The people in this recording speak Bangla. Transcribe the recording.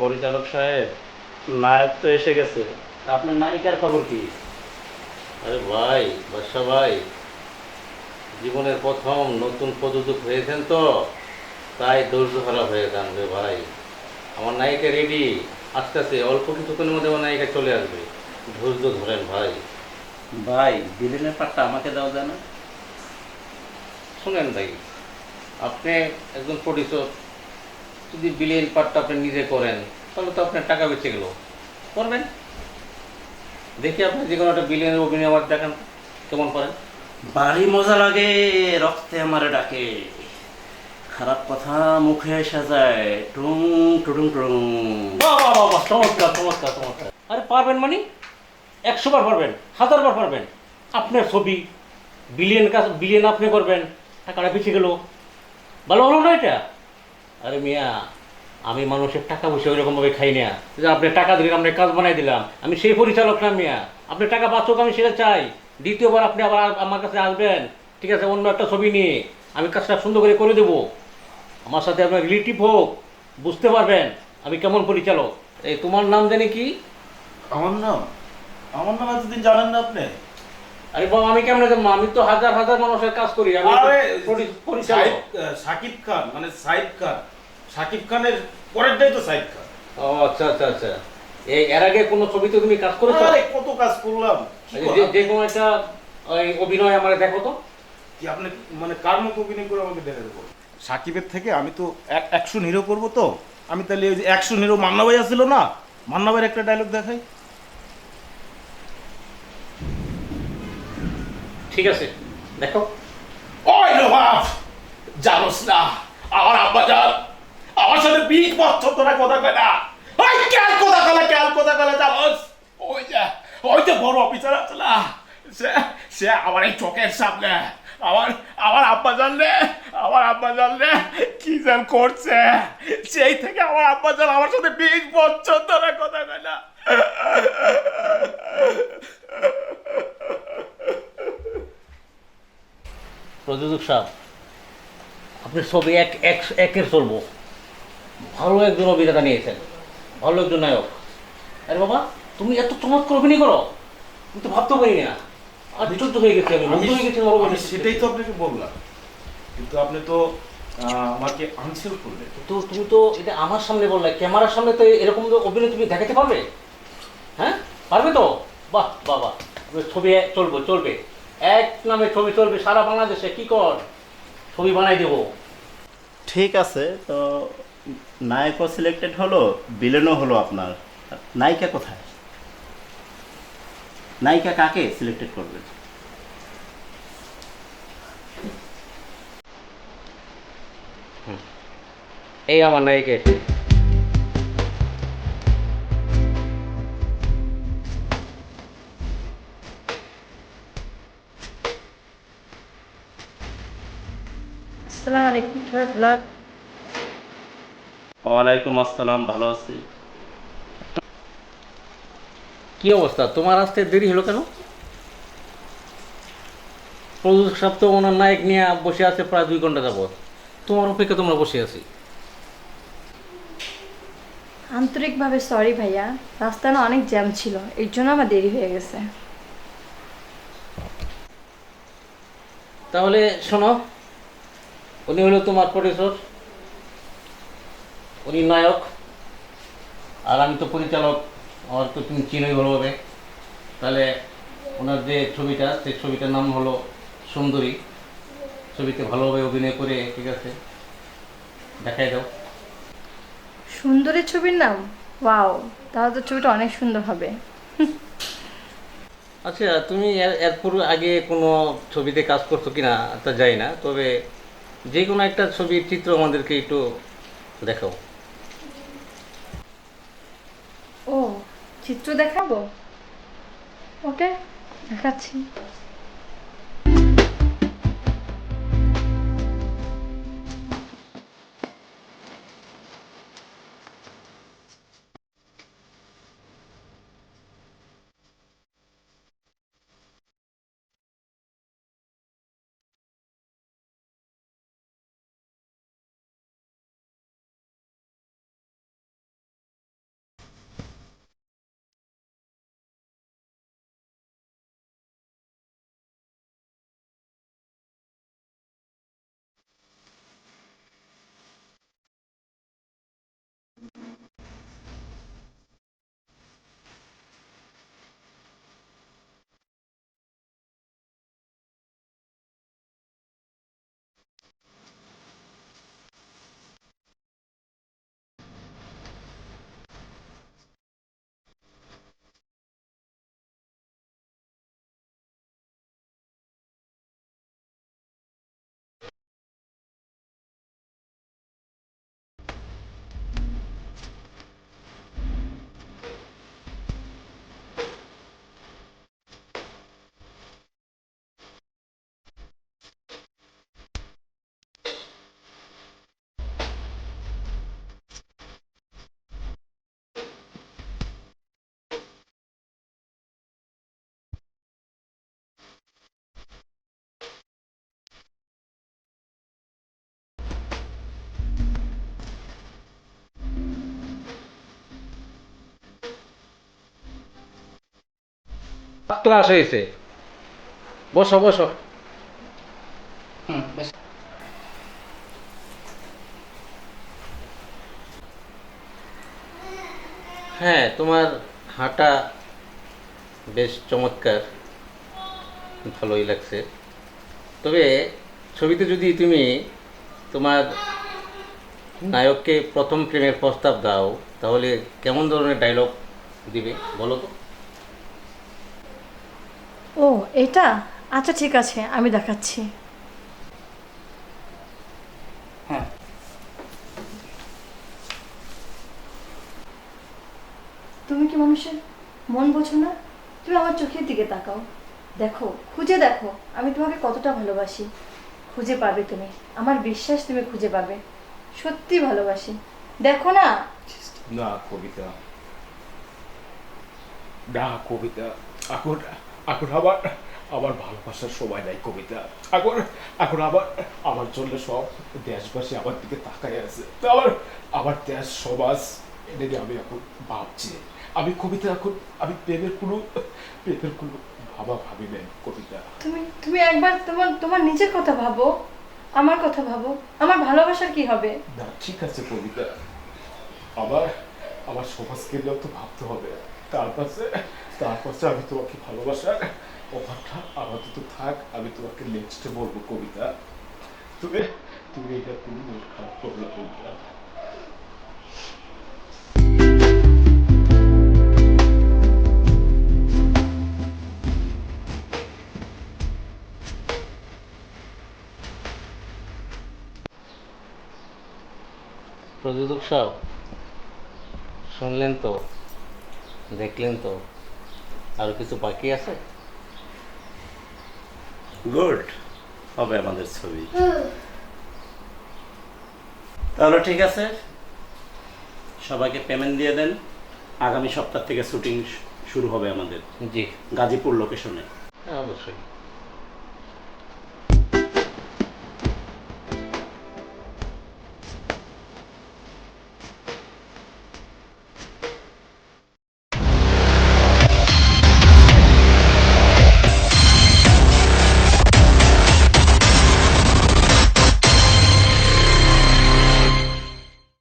পরিচালক সাহেব নায়ক তো এসে গেছে। আপনার নায়িকার খবর কি? আরে ভাই বাদশা ভাই জীবনের প্রথম নতুন প্রযোজক হয়েছেন তো তাই ধৈর্য খারাপ হয়ে যান রে ভাই। আমার নায়িকা রেডি আস্তে আস্তে অল্প কিছুক্ষণের মধ্যে আমার নায়িকা চলে আসবে। ধৈর্য ধরেন ভাই। ভাই বিলেনের পাটটা আমাকে দাও যায় না শুনেন ভাই আপনি একজন প্রডিউসার যদি বিলিয়ন পার্টটা আপনি নিজে করেন তাহলে তো আপনার টাকা বেঁচে গেল। করবেন? দেখি আপনি যে কোনো একটা বিলিয়নের অভিনয় আমার দেখান কেমন করেন বাড়ি মজা লাগে রক্তে আমার ডাকে। খারাপ কথা মুখে সাজায় টুং টুটুং টুং বাহ বাহ বাহ বাহ চমৎকার চমৎকার চমৎকার। আরে পারবেন মানে? একশো বার পারবেন হাজার বার পারবেন। আপনার ছবি বিলিয়ন কাজ বিলিয়ন আপনি করবেন টাকাটা বেঁচে গেল। ভালো হলো না এটা? আরে মিয়া আমি মানুষের টাকা পয়সা ওইরকমভাবে খাই না। যে আপনি টাকা দিলেন আপনি কাজ বানাই দিলাম। আমি সেই পরিচালক না মিয়া। আপনি টাকা বাঁচুক আমি সেটা চাই। দ্বিতীয়বার আপনি আবার আমার কাছে আসবেন। ঠিক আছে অন্য একটা ছবি নিয়ে। আমি কাজটা সুন্দর করে করে দেবো। আমার সাথে আপনার রিলেটিভ হোক বুঝতে পারবেন আমি কেমন পরিচালক। এই তোমার নাম জানি কি? আমার নাম? আমার নাম এতদিন জানেন না আপনি? আরে বাবা আমি কেমন জানব? আমি তো হাজার হাজার মানুষের কাজ করি। আমি পরিচালক। সাকিব খান মানে সাইদ খান। সাকিব খানের পরেরটাই তো সাইদ খান ও আচ্ছা আচ্ছা আচ্ছা। এই এর আগে কোনো ছবিতে তুমি কাজ করেছ? আরে কত কাজ করলাম? যে- যে কোনো একটা ওই অভিনয় আমার দেখো তো। কি আপনি মানে কার মতো অভিনয় করে আমাকে দেখে দেবো? সাকিবের থেকে আমি তো একশো হিরো করব তো। আমি তাহলে ওই যে একশো হিরো মান্না ভাই আসছিল না মান্না ভাইয়ের একটা ডায়লগ দেখাই। ঠিক আছে দেখো। ওই নবাব জানোস না আমার আব্বা সাথে বিগ বচ্চ তোরা কথা কয় না ওই কথা কলে কথা জানোস ওই যে ওই যে বড় অফিসার সে সে আমার এই চোখের সামনে, আমার আমার আব্বা জানলে আমার আব্বা জানলে কি যেন করছে, সেই থেকে আমার আব্বা জান আমার সাথে বিগ বচ্চ তোরা কথা কয় না প্রযোজক সাহেব, আপনি ছবি এক এক, একের চলবো ভালো একজন অভিনেতা নিয়েছেন। ভালো একজন নায়ক। আরে বাবা তুমি এত চমৎকার অভিনয় করো। আমি তো ভাবতে পারি না। আশ্চর্য হয়ে গেছি আমি মুগ্ধ হয়ে গেছি আমার আমি সেটাই তো আপনাকে বললাম। কিন্তু আপনি তো আমাকে আনসেল করলেন। তো তুমি তো এটা আমার সামনে বললে ক্যামেরার সামনে তো এরকম অভিনয় তুমি দেখাতে পারবে? হ্যাঁ? পারবে তো? বাহ বাহ ছবি চলবে চলবে। এক নামে ছবি চলবে সারা বাংলাদেশে কি কর? ছবি বানাই দেবো। ঠিক আছে তো নায়কও সিলেক্টেড হলো বিলেনও হলো আপনার। নায়িকা কোথায়? নায়িকা কাকে সিলেক্টেড করবেন? এই আমার নায়িকা এসে আসসালামু আলাইকুম ওয়ালাইকুম আসসালাম ভালো আছি। কি অবস্থা? তোমার আসতে দেরি হলো কেন? প্রযোজক সাহেব তো ওনার নায়ক নিয়ে বসে আছে প্রায় দুই ঘণ্টা যাবত তোমার অপেক্ষা তোমরা বসে আছি। আন্তরিকভাবে সরি ভাইয়া। রাস্তা না অনেক জ্যাম ছিল এর জন্য আমার দেরি হয়ে গেছে। তাহলে শোনো উনি হলো তোমার প্রডিউসর উনি নায়ক। আর আমি তো পরিচালক আমার তো তুমি চিনোই ভালোভাবে। তাহলে ওনার যে ছবিটা সেই ছবিটার নাম হলো সুন্দরী। ছবিতে ভালোভাবে অভিনয় করে ঠিক আছে দেখাই দাও। সুন্দরী ছবির নাম? ওয়াও তাহলে তো ছবিটা অনেক সুন্দর হবে। আচ্ছা তুমি এর এরপর আগে কোনো ছবিতে কাজ করছ কিনা তা যাই না তবে যে কোনো একটা ছবির চিত্র আমাদেরকে একটু দেখাও ও চিত্র দেখাবো? ওকে দেখাচ্ছি। ক্লাস হয়েছে। বসো বসো। হ্যাঁ তোমার হাঁটা বেশ চমৎকার ভালোই লাগছে। তবে ছবিতে যদি তুমি তোমার নায়ককে প্রথম প্রেমের প্রস্তাব দাও তাহলে কেমন ধরনের ডায়লগ দিবে বলো তো? ও এটা? আচ্ছা ঠিক আছে আমি দেখাচ্ছি। হ্যাঁ। তুমি কি মানুষের মন বোঝো না? তুমি আমার চোখের দিকে তাকাও। দেখো খুঁজে দেখো আমি তোমাকে কতটা ভালোবাসি। খুঁজে পাবে তুমি। আমার বিশ্বাস তুমি খুঁজে পাবে। সত্যি ভালোবাসি। দেখো না। না কবিতা। না কবিতা। এখন আবার আমার ভালোবাসার সময় নাই কবিতা। এখন এখন আবার আমার জন্য সব দেশবাসী আমার দিকে তাকাই আছে। তো আমার আমার দেশ সমাজ এটা নিয়ে আমি এখন ভাবছি। আমি কবিতা এখন আমি প্রেমের কোনো প্রেমের কোনো ভাবা ভাবি নেই কবিতা। তুমি তুমি একবার তোমার তোমার নিজের কথা ভাবো আমার কথা ভাবো আমার ভালোবাসার কি হবে? না ঠিক আছে কবিতা। আবার আমার সমাজকে নিয়েও তো ভাবতে হবে। তার পাশে তার পাশে আমি তোমাকে ভালোবাসার অভাবটা আপাতত থাক, আমি তোমাকে নেক্সটে বলব কবিতা। তুমি তুমি এটা কোনো মন খারাপ করো না। কবিতা প্রযোজক সাহেব, শুনলেন তো? দেখলেন তো। আরও কিছু বাকি আছে? গুড হবে আমাদের ছবি। তাহলে ঠিক আছে সবাইকে পেমেন্ট দিয়ে দেন। আগামী সপ্তাহ থেকে শুটিং শুরু হবে আমাদের। জি। গাজীপুর লোকেশনে হ্যাঁ অবশ্যই।